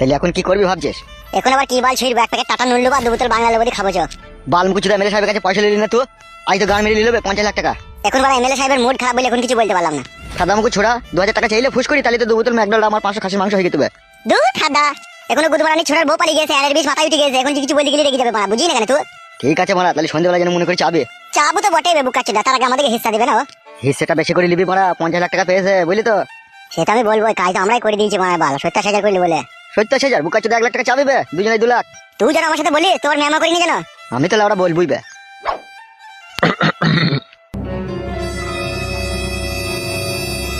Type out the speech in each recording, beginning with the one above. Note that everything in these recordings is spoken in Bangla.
তাহলে এখন কি করবি ভাবছিস? এখন আবার কি বল ছিড়বো এক প্যাকেট টাটা নুন আর দু বোতল বাংলা লেবু দিয়ে খাব চো। বালমুকুচুদা এমএলএ সাহেবের কাছে পয়সা নিলি না তুই? আজ তো গান মেরে নিলবে পঞ্চাশ লাখ টাকা। এখন বলা এমএলএ সাহেবের মুড খারাপ বলে এখন কিছু বলতে পারলাম না। সাদামুকু ছোড়া দু হাজার টাকা চাইলে ফুস করি তাহলে তো দু বোতল ম্যাকডোনাল্ড আমার পাঁচশো খাসির মাংস হয়ে যেতে। দূর খাদা এখনও গুদমারানি ছোড়ার বউ পালিয়ে গেছে আর বিষ মাথায় উঠে গেছে এখন কিছু বলতে গেলে রেগে যাবে মারা বুঝি না কেন তুই? ঠিক আছে মারা তাহলে সন্ধ্যেবেলা যেন মনে করি চাবে। চাবো তো বটেই বেবু কাচ্ছে তার আগে আমাদেরকে হিস্সা দেবে না ও? হিসেটা বেশি করে নিবি মারা পঞ্চাশ লাখ টাকা পেয়েছে বুঝলি তো? সেটা আমি বলব কাজ তো আমরাই করে দিয়েছি মারা বাল সত্তর হাজার করলি বলে সত্তর হাজার বুকা চোদ্দ এক লাখ টাকা চাবে বে দুজনে দু লাখ। তুই যেন আমার সাথে বলি তোর মেমা করিনি জানো আমি তাহলে ওরা বলবই বে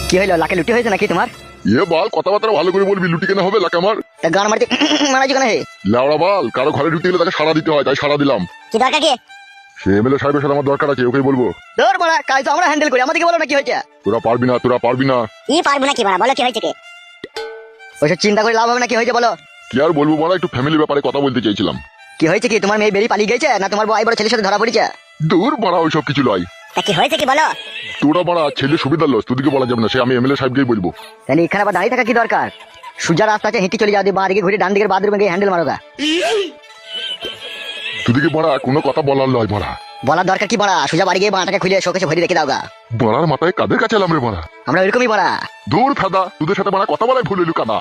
কি হইল লাখে লুটি হয়েছে নাকি তোমার? এ বাল কথাবার্তা ভালো করে বলবি লুটি কেন হবে লাকে আমার? তা গান মারতে মারাছি কেন হে? লেওড়া বাল কারও ঘরে ঢুকতে গেলে তাকে সারা দিতে হয় তাই সারা দিলাম। কি দরকার কি? সে এমএলএ সাহেবের সাথে আমার দরকার আছে ওকে বলব। তোর মারা কাজ তো আমরা হ্যান্ডেল করি আমাদেরকে বলো না কি হয়েছে। তোরা পারবি না তোরা পারবি না। কি পারব না কি মারা বলো কি হয়েছে কি? ওইসব চিন্তা করে লাভ হবে না কি হয়েছে বলো? কি আর বলব বলা একটু ফ্যামিলি ব্যাপারে কথা বলতে চাইছিলাম। কি হয়েছে কি? তোমার মেয়ে বেরিয়ে পালিয়ে গেছে না তোমার বড় ছেলের সাথে ধরা পড়েছে? দূর বাড়া ওইসব কিছু তা কি হয়েছে কি বলো? তোরা বাড়া ছেলে লস তোদিকে বলা যাবে না সে আমি এমএলএ সাহেবকেই বলব। তাহলে এখানে আবার দাঁড়িয়ে থাকা কি দরকার? সুজা রাস্তা আছে হেঁটে চলে যাও দিয়ে বাঁ দিকে ঘুরে ডান দিকের বাথরুমে গিয়ে হ্যান্ডেল মারো গা। তোদিকে বাড়া কোনো কথা বলার লয় বাড়া বলার দরকার কি বড়া? সুজা বাড়ি গিয়ে বাঁটাকে খুলে শোকেছে ভরি রেখে দাও গা বাড়ার মাথায় কাদের কাছে এলাম রে বাড়া? আমরা ওইরকমই বড়া। দূর ফাদা তোদের সাথে বাড়া কথা বলাই ভুল হইলু কানা।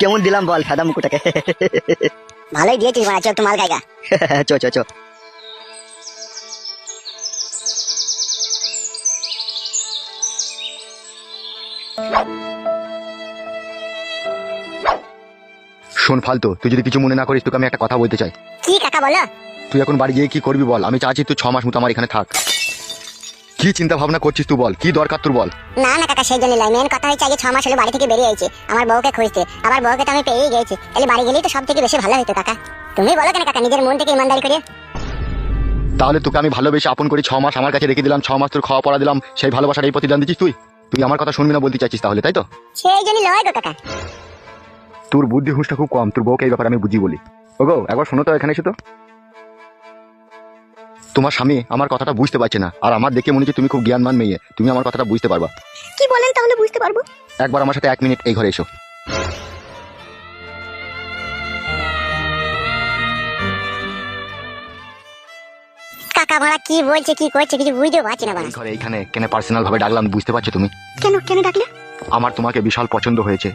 কেমন দিলাম বল সাদা মুকুটাকে। ভালোই দিয়েছিস মারা চল একটু মাল খাইগা। চো চো চো। শোন ফালতু তুই যদি কিছু মনে না করিস তোকে আমি একটা কথা বলতে চাই। কি কাকা বলো? তুই এখন বাড়ি গিয়ে কি করবি বল? আমি চাচ্ছি তুই ছ মাস মতো আমার এখানে থাক। কি চিন্তা ভাবনা করছিস তুই বল? কি দরকার তোর বল? না না কাকা সেই জন্য নয় মেন কথা হচ্ছে আগে ছ মাস হলো বাড়ি থেকে বেরিয়ে আইছি। আমার বউকে খুঁজতে। আমার বউকে তো আমি পেয়েই গেছি তাহলে বাড়ি গেলেই তো সব থেকে বেশি ভালো হতো কাকা। তুমি বলো কেন কাকা নিজের মন থেকে ইমানদারি করে তাহলে তোকে আমি ভালোবেসে আপন করি ছ মাস আমার কাছে রেখে দিলাম ছ মাস তোর খাওয়া পড়া দিলাম সেই ভালোবাসার এই প্রতিদান দিচ্ছিস তুই? তুই আমার কথা শুনবি না বলতে চাইছিস তাহলে তাই তো? সেই জন্য লয় গো কাকা। তোর বুদ্ধি হুঁশটা খুব কম তোর বউকে এই ব্যাপারে আমি বুঝি বলি। ওগো একবার শোনো তো এখানে এসে তো। তোমার স্বামী আমার কথাটা বুঝতে পারছে না আর আমার দেখে মনে হচ্ছে তুমি খুব জ্ঞানমান মেয়ে তুমি আমার কথাটা বুঝতে পারবা। কি বলেন তাহলে বুঝতে পারব? একবার আমার সাথে এক মিনিট এই ঘরে এসো। কাকা মারা কি বলছে কি করছে কিছু বুঝতে পারছি না এই ঘরে এইখানে কেন পার্সোনাল ভাবে ডাকলাম বুঝতে পারছ তুমি? কেন কেন ডাকলে? আমার তোমাকে বিশাল পছন্দ হয়েছে।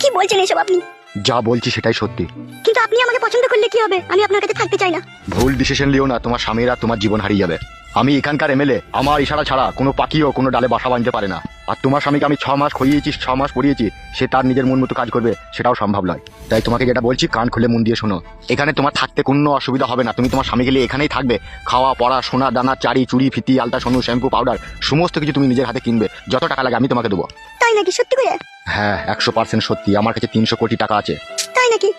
কি বলছেন এসব আপনি? যা বলছি সেটাই সত্যি। কিন্তু আপনি আমাকে পছন্দ করলে কি হবে? আমি আপনার কাছে থাকতে চাই না। ভুল ডিসিশন লিও না তোমার স্বামীরা তোমার জীবন হারিয়ে যাবে। আমি এখানকার এমএলএ আমার ইশারা ছাড়া কোনো পাখিও কোনো ডালে বাসা বাঁধতে পারে না। আর তোমার স্বামীকে আমি ছ মাস খইয়েছি ছ মাস পড়িয়েছি সে তার নিজের মন মতো কাজ করবে সেটাও সম্ভব নয়। তাই তোমাকে যেটা বলছি কান খুলে মন দিয়ে শোনো। এখানে তোমার থাকতে কোনো অসুবিধা হবে না। তুমি তোমার স্বামী গেলে এখানেই থাকবে। খাওয়া পড়া সোনা দানা চারি চুড়ি ফিতি আলতা সোনু শ্যাম্পু পাউডার সমস্ত কিছু তুমি নিজের হাতে কিনবে। যত টাকা লাগে আমি তোমাকে দেবো। তাই নাকি সত্যি করে? হ্যাঁ একশো পার্সেন্ট সত্যি। আমার কাছে তিনশো কোটি টাকা আছে। তাই নাকি?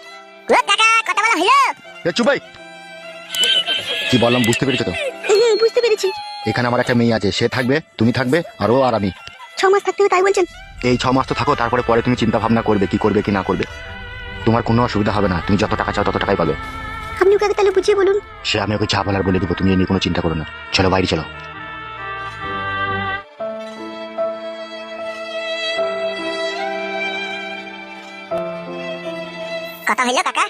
কথা বলা হলো চুপাই! কি বললাম বুঝতে পেরেছ তো? বুঝতে পেরেছি। এখানে আমার একটা মেয়ে আছে। সে থাকবে তুমি থাকবে আর ও আর আমি। ছ মাস থাকতে হবে তাই বলছেন? এই ছ মাস তো থাকো তারপরে পরে তুমি চিন্তা ভাবনা করবে কি করবে কি না করবে। তোমার কোনো অসুবিধা হবে না তুমি যত টাকা চাও তত টাকাই পাবে। আপনি ওকে তাহলে বুঝিয়ে বলুন। সে আমি ওকে যা বলার বলে দেবো তুমি এ নিয়ে কোনো চিন্তা করো না। চলো বাইরে চলো। কথা হইল কাকা?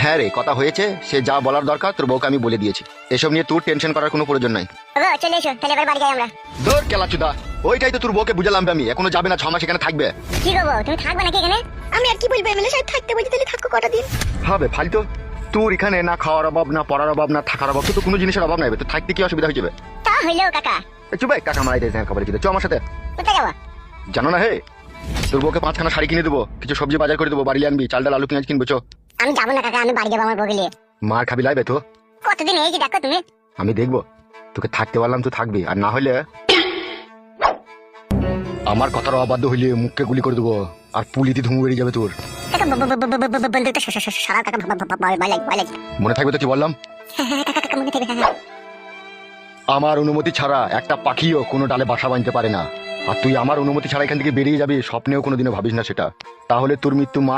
হ্যাঁ রে কথা হয়েছে সে যা বলার দরকার তোর বউকে আমি বলে দিয়েছি। এসব নিয়ে তোর টেনশন করার কোনো প্রয়োজন নাই। চলে এসো তাহলে এবার বাড়ি যাই আমরা। কেলাচুদা। ওইটাই তো তোর বউকে বুঝালাম আমি। এখনও যাবে না ছ মাস এখানে থাকবে। কি করব তুমি থাকবে নাকি এখানে? আমি আর কি বলব এমএলএ সাহেব থাকতে বলছি তাহলে থাকো কটা দিন। হবে ফালতু। তোর এখানে না খাওয়ার অভাব না পড়ার অভাব না থাকার অভাব তো কোনো জিনিসের অভাব নাই তো থাকতে কি অসুবিধা হয়ে যাবে? তা হইল কাকা। চুপাই কাকা মারাই দিয়েছে খাবার চ আমার সাথে। কোথায় যাব? জানো না হে তোর বউকে পাঁচখানা শাড়ি কিনে দেবো কিছু সবজি বাজার করে দেবো বাড়ি আনবি চাল ডাল আলু পেঁয়াজ কিনবো চো। আমি যাব না কাকা আমি বাড়ি যাব আমার বউকে নিয়ে। মার খাবি লাইবে তো। কতদিন এই যে দেখো তুমি? আমি দেখব। তোকে থাকতে পারলাম তুই থাকবি। আর না হলে আমার কথার অবাধ্য হইলে মুখকে গুলি করে দেবো আর পুলিতে ধুমু বেরিয়ে যাবে তোর মনে থাকবে তো কি বললাম হ্যাঁ, হ্যাঁ, মনে হ্যাঁ, হ্যাঁ। আমার অনুমতি ছাড়া একটা পাখিও কোনো ডালে বাসা বানতে পারে না আর তুই আমার অনুমতি ছাড়া এখান থেকে বেরিয়ে যাবি স্বপ্নেও কোনোদিনও ভাবিস না সেটা তাহলে তোর মৃত্যু মা